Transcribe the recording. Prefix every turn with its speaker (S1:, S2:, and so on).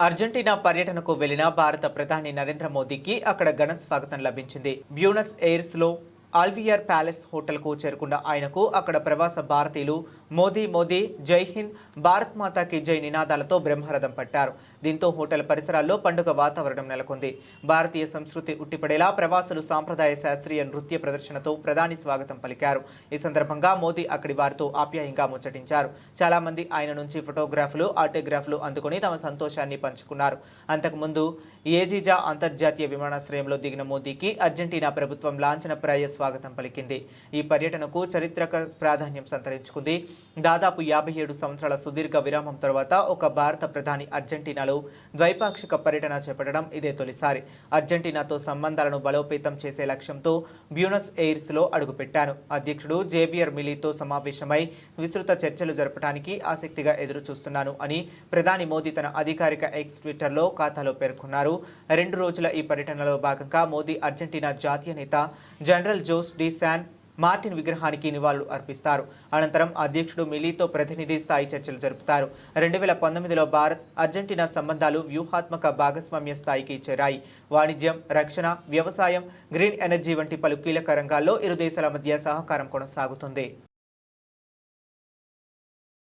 S1: Argentina పర్యటనకు వెళ్ళిన భారత ప్రధాని నరేంద్ర మోదీకి అక్కడ ఘన స్వాగతం లభించింది. బ్యూనస్ ఎయిర్స్లో ఆల్వియర్ ప్యాలెస్ హోటల్కు చేరుకున్న ఆయనకు అక్కడ ప్రవాస భారతీయులు మోదీ మోదీ జై హింద్ భారత్ మాతాకి జై నినాదాలతో బ్రహ్మరథం పట్టారు. దీంతో హోటల్ పరిసరాల్లో పండుగ వాతావరణం నెలకొంది. భారతీయ సంస్కృతి ఉట్టిపడేలా ప్రవాసులు సాంప్రదాయ శాస్త్రీయ నృత్య ప్రదర్శనతో ప్రధాని స్వాగతం పలికారు. ఈ సందర్భంగా మోదీ అక్కడి వారితో ఆప్యాయంగా ముచ్చటించారు. చాలామంది ఆయన నుంచి ఫోటోగ్రాఫ్లు ఆటోగ్రాఫ్లు అందుకుని తమ సంతోషాన్ని పంచుకున్నారు. అంతకుముందు ఏజీజా అంతర్జాతీయ విమానాశ్రయంలో దిగిన మోదీకి అర్జెంటీనా ప్రభుత్వం లాంఛనప్రాయ స్వాగతం పలికింది. ఈ పర్యటనకు చరిత్రక ప్రాధాన్యం సంతరించుకుంది. దాదాపు యాభై ఏడు సంవత్సరాల సుదీర్ఘ విరామం తర్వాత ఒక భారత ప్రధాని అర్జెంటీనాలో ద్వైపాక్షిక పర్యటన చేపట్టడం ఇదే తొలిసారి. అర్జెంటీనాతో సంబంధాలను బలోపేతం చేసే లక్ష్యంతో బ్యూనస్ ఎయిర్స్లో అడుగుపెట్టాను అధ్యక్షుడు జేబియర్ మిలీతో సమావేశమై విస్తృత చర్చలు జరపడానికి ఆసక్తిగా ఎదురు చూస్తున్నాను అని ప్రధాని మోదీ తన అధికారిక ఎక్స్ ట్విట్టర్లో ఖాతాలో పేర్కొన్నారు. రెండు రోజుల ఈ పర్యటనలో భాగంగా మోదీ అర్జెంటీనా జాతీయ నేత general Jose de San Martin విగ్రహానికి నివాళులు అర్పిస్తారు. అనంతరం అధ్యక్షుడు మిలీతో ప్రతినిధి స్థాయి చర్చలు జరుపుతారు. రెండు వేల పంతొమ్మిదిలో భారత్ అర్జెంటీనా సంబంధాలు వ్యూహాత్మక భాగస్వామ్య స్థాయికి చేరాయి. వాణిజ్యం రక్షణ వ్యవసాయం గ్రీన్ ఎనర్జీ వంటి పలు కీలక రంగాల్లో ఇరు దేశాల మధ్య సహకారం కొనసాగుతుంది.